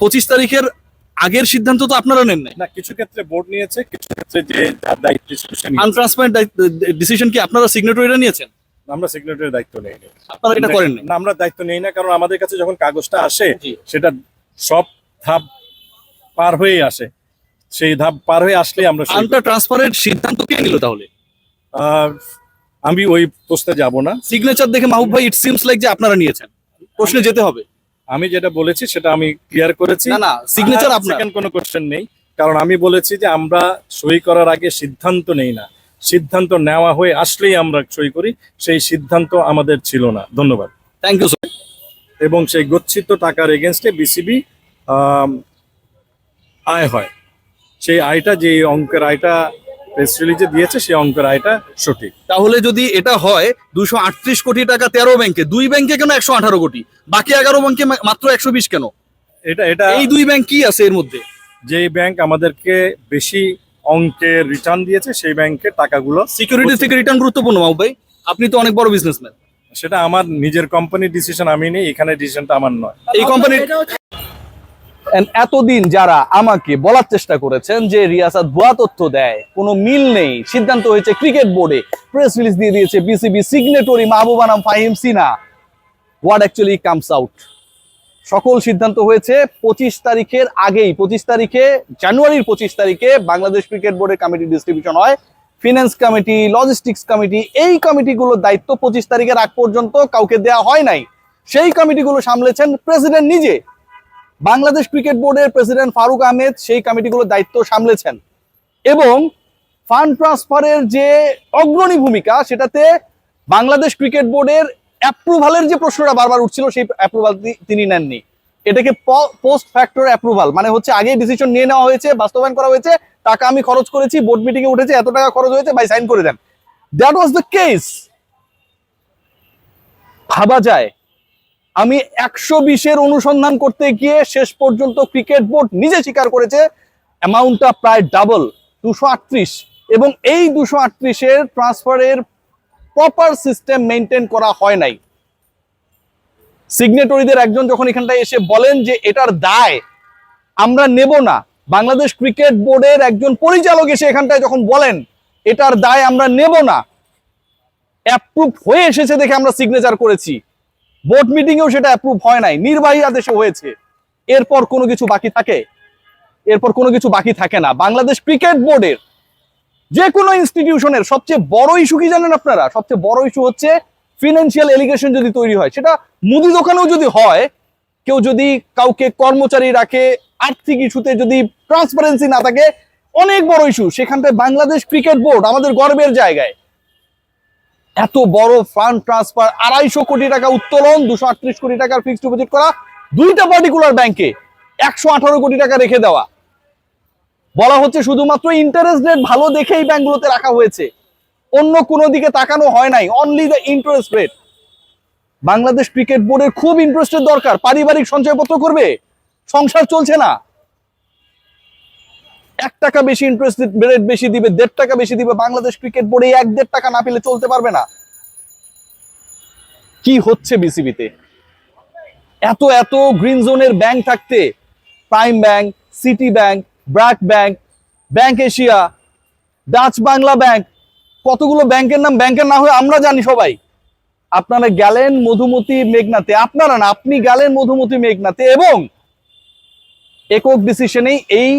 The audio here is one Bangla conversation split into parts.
পঁচিশ তারিখের আগের সিদ্ধান্ত তো আপনারা নেন নাই। না কিছু ক্ষেত্রে বোর্ড নিয়েছে কিছু ক্ষেত্রে যে যার দায়িত্ব ছিল সে নিয়েছে। আনট্রান্সপারেন্ট ডিসিশন কি আপনারা সিগনেটরিরা নিয়েছেন? আমরা সেক্রেটারির দায়িত্ব নেই। আপনারা এটা করেন নাই? না আমরা দায়িত্ব নেই না কারণ আমাদের কাছে যখন কাগজটা আসে জি। সেটা সব ধাপ পার হয়েই আসে। সেই ধাপ পার হয়ে আসলে আমরা সই করি। আনটা ট্রান্সফারের সিদ্ধান্ত কে নিল তাহলে? আহ, আমি ওই পোস্টে যাব না। সিগনেচার দেখে মাহবুব ভাই ইট সিমস লাইক যে আপনারা নিয়েছেন। প্রশ্নে যেতে হবে। আমি যেটা বলেছি সেটা আমি ক্লিয়ার করেছি। না না সিগনেচার আপনার। সেকেন্ড কোনো কোশ্চেন নেই। কারণ আমি বলেছি যে আমরা সই করার আগে সিদ্ধান্ত নেই না। সিদ্ধান্ত নেওয়া হয়ে আসলেই আমরা সই করি সেই সিদ্ধান্ত আমাদের ছিল না। ধন্যবাদ। থ্যাংক ইউ স্যার এবং সেই গচ্ছিত টাকার এগেনস্টে বিসিবি আয় হয়। সেই আয়টা যে অঙ্কের আয়টা প্রেস রিলিজে দিয়েছে সেই অঙ্কের আয়টা সঠিক। তাহলে যদি এটা হয় দুশো আটত্রিশ কোটি টাকা তেরো ব্যাংকে দুই ব্যাংকে কেন একশো আঠারো কোটি? বাকি এগারো ব্যাংকে মাত্র একশো বিশ কেন? এটা এটা এই দুই ব্যাংক কি আছে এর মধ্যে? যে ব্যাংক আমাদেরকে বেশি অঙ্কের রিটার্ন দিয়েছে সেই ব্যাংকের টাকাগুলো সিকিউরিটি থেকে রিটার্ন গুরুত্বপূর্ণ মাহবুব ভাই। আপনি তো অনেক বড় বিজনেসম্যান সেটা আমার নিজের কোম্পানির ডিসিশন আমি নেই এখানে ডিসিশনটা আমার নয়। এই কোম্পানির এতদিন যারা আমাকে বলার চেষ্টা করেছেন যে রিয়াসাত ভুয়া তথ্য দেয়, কোনো মিল নেই। সিদ্ধান্ত হয়েছে ক্রিকেট বোর্ডে। প্রেস রিলিজ দিয়ে দিয়েছে BCB signatory Mahbub Fahim Sina what actually comes out সকল সিদ্ধান্ত হয়েছে পঁচিশ তারিখের আগেই। পঁচিশ তারিখে, জানুয়ারির পঁচিশ তারিখে বাংলাদেশ ক্রিকেট বোর্ডের কমিটি ডিস্ট্রিবিউশন হয়। ফিনান্স কমিটি লজিস্টিক্স কমিটি এই কমিটিগুলোর দায়িত্ব পঁচিশ তারিখের আগ পর্যন্ত কাউকে দেওয়া হয় নাই। সেই কমিটিগুলো সামলেছেন প্রেসিডেন্ট নিজে। বাংলাদেশ ক্রিকেট বোর্ডের প্রেসিডেন্ট ফারুক আহমেদ সেই কমিটিগুলোর দায়িত্ব সামলেছেন। এবং ফান্ড ট্রান্সফারের যে অগ্রণী ভূমিকা, সেটাতে বাংলাদেশ ক্রিকেট বোর্ডের অ্যাপ্রুভালের যে প্রশ্নটা বারবার উঠছিল, সেই অ্যাপ্রুভাল তিনি নেননি। এটাকে পোস্ট ফ্যাক্টর অ্যাপ্রুভাল মানে হচ্ছে আগে ডিসিশন নিয়ে নেওয়া হয়েছে, বাস্তবায়ন করা হয়েছে, টাকা আমি খরচ করেছি বোর্ড মিটিং এ উঠেছে, এত টাকা খরচ হয়েছে, ভাই সাইন করে দেন। দ্যাট ওয়াজ দ্য কেস ভাবা যায় আমি একশো বিশের অনুসন্ধান করতে গিয়ে শেষ পর্যন্ত ক্রিকেট বোর্ড নিজে স্বীকার করেছে অ্যামাউন্টটা প্রায় ডাবল দুশো আটত্রিশ। এবং এই দুশো আটত্রিশের ট্রান্সফারের প্রপার সিস্টেম মেনটেন করা হয় নাই। সিগনেটরিদের একজন যখন এখানটায় এসে বলেন যে এটার দায়, আমরা নেব না। বাংলাদেশ ক্রিকেট বোর্ডের একজন পরিচালক এসে এখানটায় যখন বলেন, এটার দায় আমরা নেব না। অ্যাপ্রুভ হয়ে এসেছে দেখে আমরা সিগনেচার করেছি। বোর্ড মিটিং এও সেটা অ্যাপ্রুভ হয় নাই। নির্বাহী আদেশে হয়েছে। এরপর কোনো কিছু বাকি থাকে? এরপর কোনো কিছু বাকি থাকে না। বাংলাদেশ ক্রিকেট বোর্ডের যে কোনো ইনস্টিটিউশনের সবচেয়ে বড় ইস্যু কি জানেন আপনারা? সবচেয়ে বড় ইস্যু হচ্ছে ফিনান্সিয়াল এলিগেশন যদি তৈরি হয়। সেটা মুদি দোকানেও যদি হয়, কেউ যদি কাউকে কর্মচারী রাখে, আর্থিক ইস্যুতে যদি ট্রান্সপারেন্সি না থাকে, অনেক বড় ইস্যু সেখানটায় বাংলাদেশ ক্রিকেট বোর্ড আমাদের গর্বের জায়গায়। এত বড় ফান্ড ট্রান্সফার আড়াইশো কোটি টাকা উত্তোলন, দুশো আটত্রিশ কোটি টাকার ফিক্সড ডিপোজিট করা, দুইটা পার্টিকুলার ব্যাংকে একশো আঠারো কোটি টাকা রেখে দেওয়া। বলা হচ্ছে শুধুমাত্র ইন্টারেস্ট রেট ভালো দেখেই ব্যাংকগুলোতে রাখা হয়েছে। অন্য কোনো দিকে তাকানো হয় নাই only the interest rate Bangladesh cricket বোর্ডের খুব ইন্টারেস্টের দরকার, পারিবারিক সঞ্চয়পত্র করবে, সংসার চলছে না। এক টাকা বেশি ইন্টারেস্ট রেট বেশি দিবে, দেড় টাকা বেশি দিবে, বাংলাদেশ ক্রিকেট বোর্ডে এক দেড় টাকা না পেলে চলতে পারবে না। কি হচ্ছে বিসিবিতে এত এত গ্রিন জোনের ব্যাংক থাকতে prime bank city bank BRAC bank bank Asia Dutch Bangla bank কতগুলো ব্যাংকের নাম? ব্যাংকের না হয়ে আমরা জানি সবাই। আপনারা গেলেন মধুমতি মেঘনাতে। আপনারা না, আপনি গেলেন মধুমতি মেঘনাতে এবং একক ডিসিশনেই এই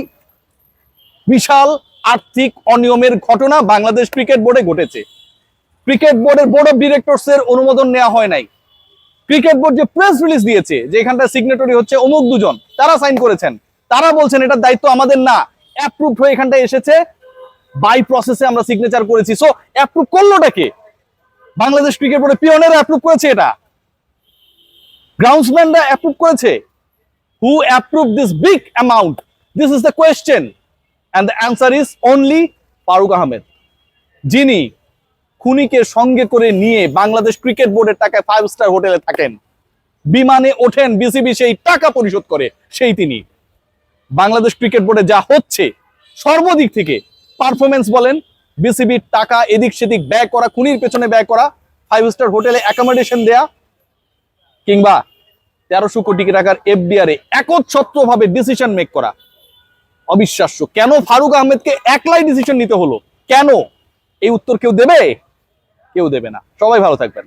বিশাল আর্থিক অনিয়মের ঘটনা বাংলাদেশ ক্রিকেট বোর্ডে ঘটেছে। ক্রিকেট বোর্ডের বোর্ড অফ ডিরেক্টরস এর অনুমোদন নেওয়া হয় নাই। ক্রিকেট বোর্ড যে প্রেস রিলিজ দিয়েছে, যে এখানটা সিগনেটরি হচ্ছে অমুক দুজন, তারা সাইন করেছেন। তারা বলছেন এটার দায়িত্ব আমাদের না। অ্যাপ্রুভ হয়ে এখানটায় এসেছে। বাই প্রসেসে আমরা সিগনেচার করেছি। সো অ্যাপ্রুভ করলোটা কে? বাংলাদেশ ক্রিকেট বোর্ডের পিওনেরা অ্যাপ্রুভ করেছে এটা। গ্রাউন্ডসম্যানরা অ্যাপ্রুভ করেছে। Who approve this big amount this is the question and the answer is only Faruk Ahmed. যিনি খুনিকে সঙ্গে করে নিয়ে বাংলাদেশ ক্রিকেট বোর্ডের টাকায় ফাইভ স্টার হোটেলে থাকেন। বিমানে ওঠেন বিসিবি সেই টাকা পরিশোধ করে, সেই তিনি। বাংলাদেশ ক্রিকেট বোর্ডে যা হচ্ছে, সর্বদিক থেকে পারফরমেন্স বলেন বিসিবির টাকা এদিক সেদিক ব্যয় করা, খুনির পেছনে ব্যয় করা ফাইভ স্টার হোটেলে অ্যাকোমোডেশন দেয়া, কিংবা তেরোশো কোটি টাকার এফডিআর এ একচ্ছত্রভাবে ডিসিশন মেক করা অবিশ্বাস্য। কেন ফারুক আহমেদকে একলাই ডিসিশন নিতে হলো? কেন? এই উত্তর কেউ দেবে? কেউ দেবে না। সবাই ভালো থাকবেন।